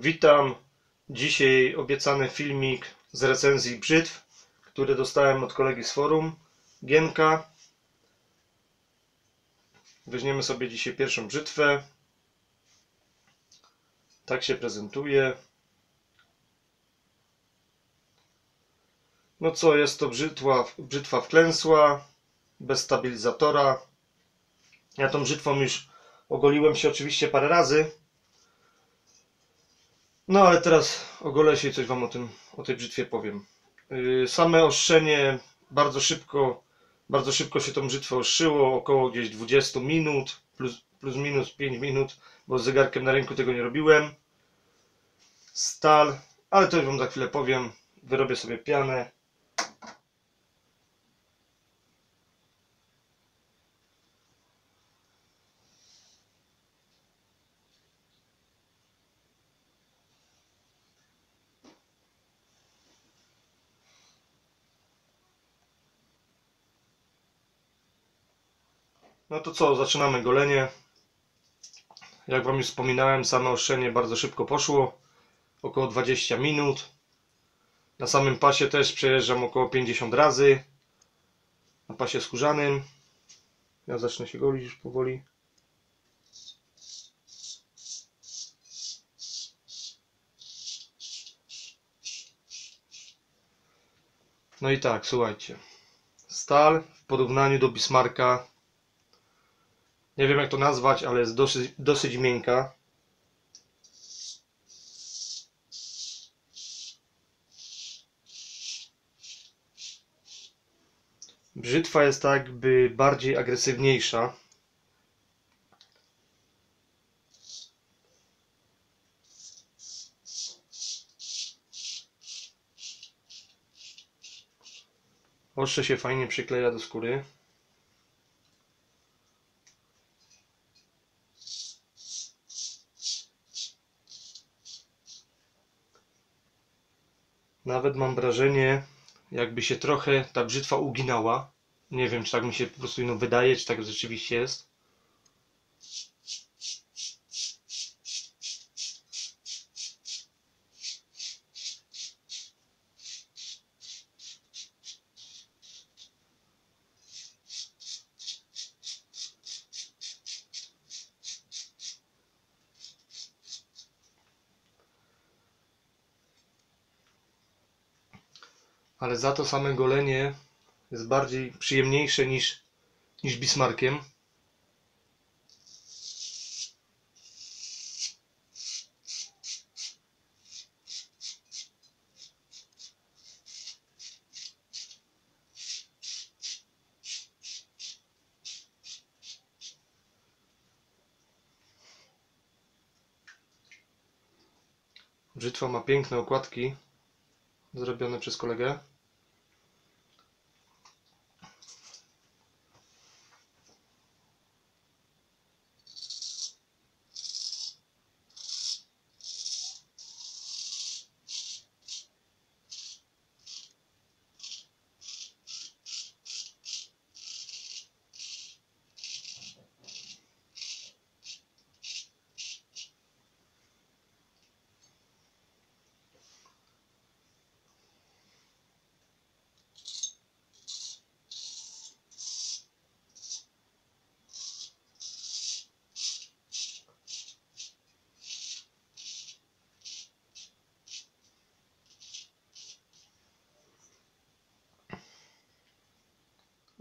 Witam. Dzisiaj obiecany filmik z recenzji brzytw, które dostałem od kolegi z forum, Gienka. Weźmiemy sobie dzisiaj pierwszą brzytwę. Tak się prezentuje. No co, jest to brzytwa, brzytwa wklęsła, bez stabilizatora. Ja tą brzytwą już ogoliłem się oczywiście parę razy. No ale teraz ogolę się i coś Wam o, tym, o tej brzytwie powiem. Yy, Same oszczenie bardzo szybko, bardzo szybko się tą brzytwę oszyło, około gdzieś 20 minut, plus, plus minus 5 minut, bo z zegarkiem na ręku tego nie robiłem. Stal, ale to już Wam za chwilę powiem. Wyrobię sobie pianę. No to co, zaczynamy golenie. Jak Wam już wspominałem, same oszczenie bardzo szybko poszło. Około 20 minut. Na samym pasie też przejeżdżam około 50 razy. Na pasie skórzanym. Ja zacznę się golić już powoli. No i tak, słuchajcie. Stal w porównaniu do Bismarcka nie wiem jak to nazwać, ale jest dosyć, dosyć miękka. Brzytwa jest tak jakby bardziej agresywniejsza. Ostrze się fajnie przykleja do skóry. Nawet mam wrażenie, jakby się trochę ta brzytwa uginała. Nie wiem, czy tak mi się po prostu ino wydaje, czy tak rzeczywiście jest. Ale za to same golenie jest bardziej przyjemniejsze niż, niż Bismarkiem. Brzytwa ma piękne okładki zrobione przez kolegę.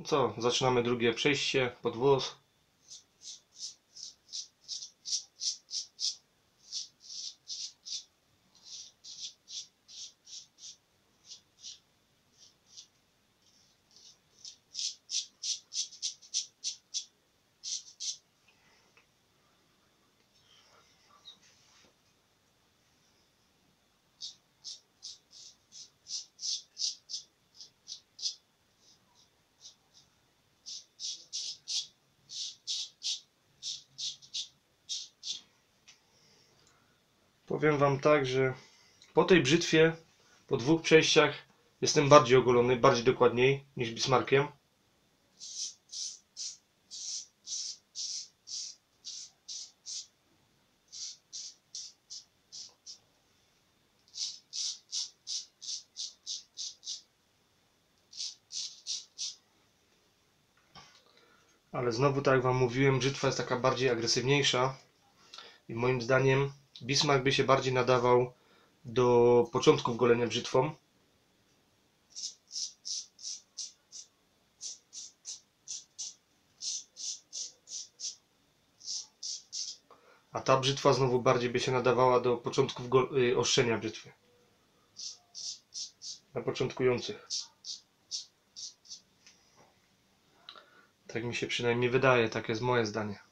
Co, zaczynamy drugie przejście pod włos. powiem Wam tak, że po tej brzytwie, po dwóch przejściach jestem bardziej ogolony, bardziej dokładniej niż Bismarkiem. Ale znowu, tak jak Wam mówiłem, brzytwa jest taka bardziej agresywniejsza i moim zdaniem Bismarck by się bardziej nadawał do początków golenia brzytwą. A ta brzytwa znowu bardziej by się nadawała do początków go- y, oszczenia brzytwy. Na początkujących. Tak mi się przynajmniej wydaje, tak jest moje zdanie.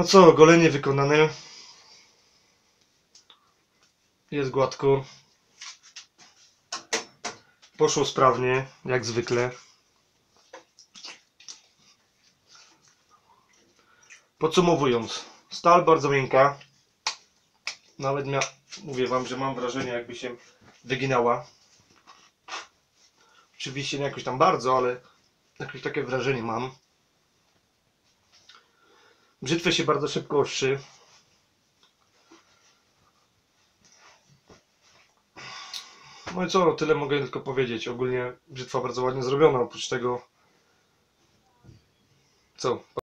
No co, golenie wykonane. Jest gładko. Poszło sprawnie, jak zwykle. Podsumowując, stal bardzo miękka. Nawet mia... mówię wam, że mam wrażenie jakby się wyginała. Oczywiście nie jakoś tam bardzo, ale jakieś takie wrażenie mam. Brzytwę się bardzo szybko ostrzy. No i co, tyle mogę tylko powiedzieć. Ogólnie brzytwa bardzo ładnie zrobiona, oprócz tego... Co?